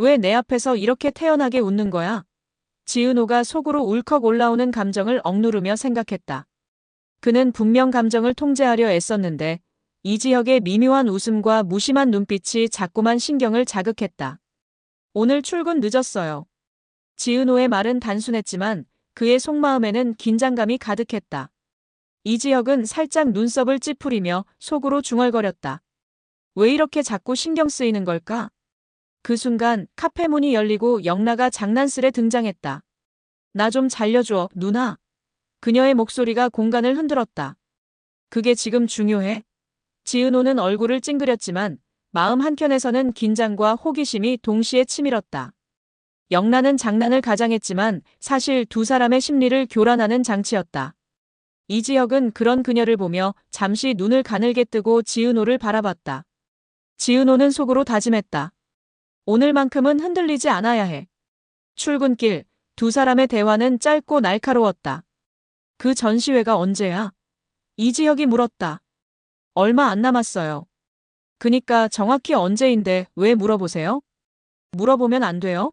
왜 내 앞에서 이렇게 태연하게 웃는 거야? 지은호가 속으로 울컥 올라오는 감정을 억누르며 생각했다. 그는 분명 감정을 통제하려 애썼는데 이지혁의 미묘한 웃음과 무심한 눈빛이 자꾸만 신경을 자극했다. 오늘 출근 늦었어요. 지은호의 말은 단순했지만 그의 속마음에는 긴장감이 가득했다. 이지혁은 살짝 눈썹을 찌푸리며 속으로 중얼거렸다. 왜 이렇게 자꾸 신경 쓰이는 걸까? 그 순간 카페 문이 열리고 영나가 장난스레 등장했다. 나 좀 잘려줘, 누나. 그녀의 목소리가 공간을 흔들었다. 그게 지금 중요해. 지은호는 얼굴을 찡그렸지만 마음 한켠에서는 긴장과 호기심이 동시에 치밀었다. 영란은 장난을 가장했지만 사실 두 사람의 심리를 교란하는 장치였다. 이지혁은 그런 그녀를 보며 잠시 눈을 가늘게 뜨고 지은호를 바라봤다. 지은호는 속으로 다짐했다. 오늘만큼은 흔들리지 않아야 해. 출근길, 두 사람의 대화는 짧고 날카로웠다. 그 전시회가 언제야? 이지혁이 물었다. 얼마 안 남았어요. 그니까 정확히 언제인데 왜 물어보세요? 물어보면 안 돼요?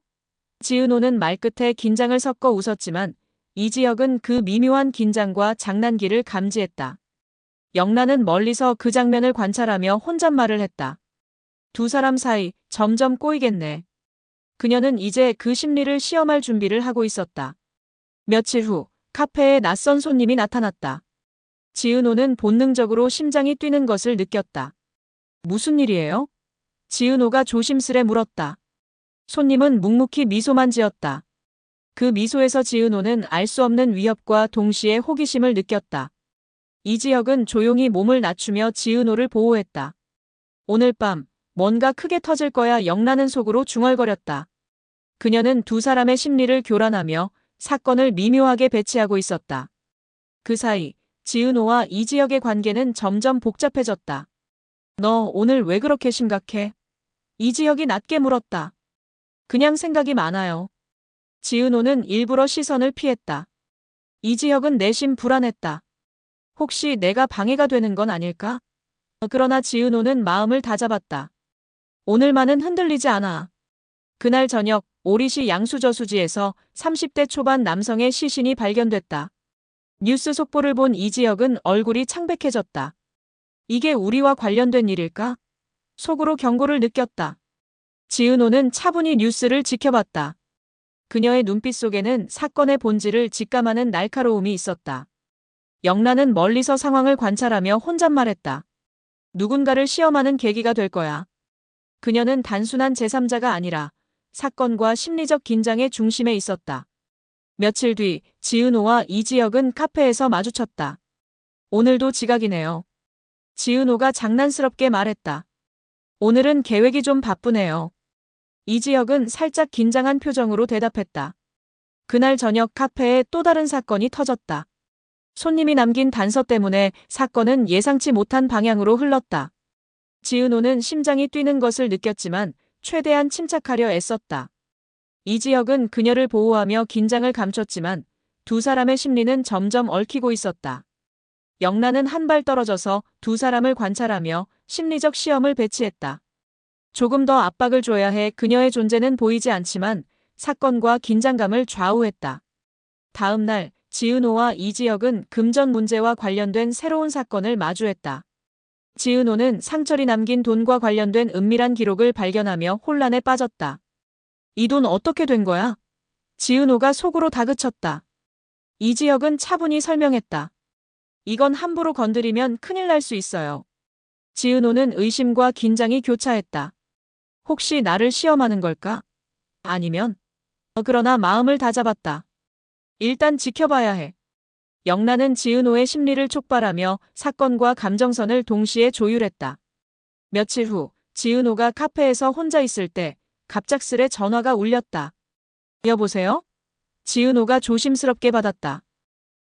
지은호는 말끝에 긴장을 섞어 웃었지만 이지혁은 그 미묘한 긴장과 장난기를 감지했다. 영란은 멀리서 그 장면을 관찰하며 혼잣말을 했다. 두 사람 사이 점점 꼬이겠네. 그녀는 이제 그 심리를 시험할 준비를 하고 있었다. 며칠 후 카페에 낯선 손님이 나타났다. 지은호는 본능적으로 심장이 뛰는 것을 느꼈다. 무슨 일이에요? 지은호가 조심스레 물었다. 손님은 묵묵히 미소만 지었다. 그 미소에서 지은호는 알 수 없는 위협과 동시에 호기심을 느꼈다. 이지혁은 조용히 몸을 낮추며 지은호를 보호했다. 오늘 밤 뭔가 크게 터질 거야 영라는 속으로 중얼거렸다. 그녀는 두 사람의 심리를 교란하며 사건을 미묘하게 배치하고 있었다. 그 사이 지은호와 이지혁의 관계는 점점 복잡해졌다. 너 오늘 왜 그렇게 심각해? 이지혁이 낮게 물었다. 그냥 생각이 많아요. 지은호는 일부러 시선을 피했다. 이지혁은 내심 불안했다. 혹시 내가 방해가 되는 건 아닐까? 그러나 지은호는 마음을 다잡았다. 오늘만은 흔들리지 않아. 그날 저녁 오리시 양수저수지에서 30대 초반 남성의 시신이 발견됐다. 뉴스 속보를 본 이지혁은 얼굴이 창백해졌다. 이게 우리와 관련된 일일까? 속으로 경고를 느꼈다. 지은호는 차분히 뉴스를 지켜봤다. 그녀의 눈빛 속에는 사건의 본질을 직감하는 날카로움이 있었다. 영란은 멀리서 상황을 관찰하며 혼잣말했다. 누군가를 시험하는 계기가 될 거야. 그녀는 단순한 제3자가 아니라 사건과 심리적 긴장의 중심에 있었다. 며칠 뒤 지은호와 이지혁은 카페에서 마주쳤다. 오늘도 지각이네요. 지은호가 장난스럽게 말했다. 오늘은 계획이 좀 바쁘네요. 이지혁은 살짝 긴장한 표정으로 대답했다. 그날 저녁 카페에 또 다른 사건이 터졌다. 손님이 남긴 단서 때문에 사건은 예상치 못한 방향으로 흘렀다. 지은호는 심장이 뛰는 것을 느꼈지만 최대한 침착하려 애썼다. 이지혁은 그녀를 보호하며 긴장을 감췄지만 두 사람의 심리는 점점 얽히고 있었다. 영란은 한 발 떨어져서 두 사람을 관찰하며 심리적 시험을 배치했다. 조금 더 압박을 줘야 해 그녀의 존재는 보이지 않지만 사건과 긴장감을 좌우했다. 다음 날 지은호와 이지혁은 금전 문제와 관련된 새로운 사건을 마주했다. 지은호는 상철이 남긴 돈과 관련된 은밀한 기록을 발견하며 혼란에 빠졌다. 이 돈 어떻게 된 거야? 지은호가 속으로 다그쳤다. 이지혁은 차분히 설명했다. 이건 함부로 건드리면 큰일 날 수 있어요. 지은호는 의심과 긴장이 교차했다. 혹시 나를 시험하는 걸까? 아니면? 어, 그러나 마음을 다잡았다. 일단 지켜봐야 해. 영란은 지은호의 심리를 촉발하며 사건과 감정선을 동시에 조율했다. 며칠 후 지은호가 카페에서 혼자 있을 때 갑작스레 전화가 울렸다. 여보세요? 지은호가 조심스럽게 받았다.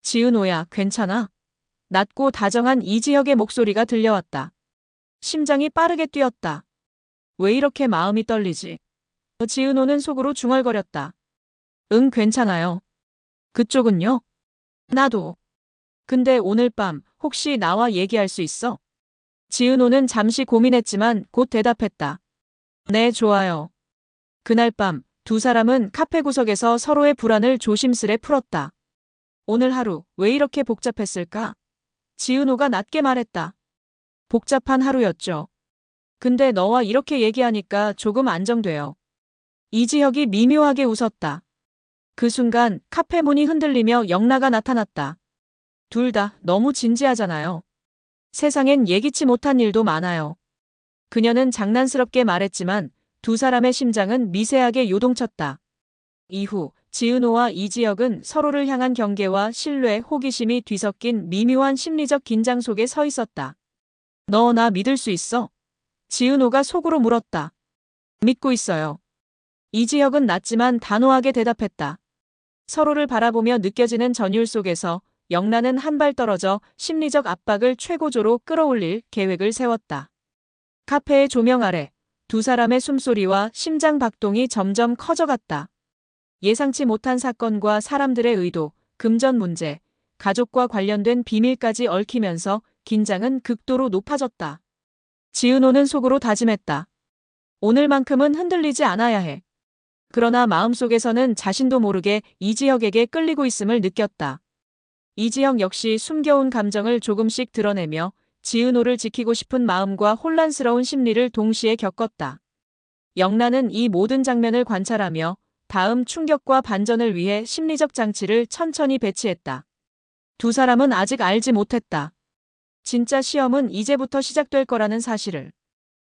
지은호야, 괜찮아? 낮고 다정한 이지혁의 목소리가 들려왔다. 심장이 빠르게 뛰었다. 왜 이렇게 마음이 떨리지? 지은호는 속으로 중얼거렸다. 응, 괜찮아요. 그쪽은요? 나도. 근데 오늘 밤 혹시 나와 얘기할 수 있어? 지은호는 잠시 고민했지만 곧 대답했다. 네, 좋아요. 그날 밤 두 사람은 카페 구석에서 서로의 불안을 조심스레 풀었다. 오늘 하루 왜 이렇게 복잡했을까? 지은호가 낮게 말했다. 복잡한 하루였죠. 근데 너와 이렇게 얘기하니까 조금 안정돼요. 이지혁이 미묘하게 웃었다. 그 순간 카페 문이 흔들리며 영나가 나타났다. 둘 다 너무 진지하잖아요. 세상엔 예기치 못한 일도 많아요. 그녀는 장난스럽게 말했지만 두 사람의 심장은 미세하게 요동쳤다. 이후 지은호와 이지혁은 서로를 향한 경계와 신뢰, 호기심이 뒤섞인 미묘한 심리적 긴장 속에 서 있었다. 너 나 믿을 수 있어? 지은호가 속으로 물었다. 믿고 있어요. 이지혁은 낮지만 단호하게 대답했다. 서로를 바라보며 느껴지는 전율 속에서 영란은 한 발 떨어져 심리적 압박을 최고조로 끌어올릴 계획을 세웠다. 카페의 조명 아래 두 사람의 숨소리와 심장 박동이 점점 커져갔다. 예상치 못한 사건과 사람들의 의도, 금전 문제, 가족과 관련된 비밀까지 얽히면서 긴장은 극도로 높아졌다. 지은호는 속으로 다짐했다. 오늘만큼은 흔들리지 않아야 해. 그러나 마음속에서는 자신도 모르게 이지혁에게 끌리고 있음을 느꼈다. 이지혁 역시 숨겨온 감정을 조금씩 드러내며 지은호를 지키고 싶은 마음과 혼란스러운 심리를 동시에 겪었다. 영란은 이 모든 장면을 관찰하며 다음 충격과 반전을 위해 심리적 장치를 천천히 배치했다. 두 사람은 아직 알지 못했다. 진짜 시험은 이제부터 시작될 거라는 사실을.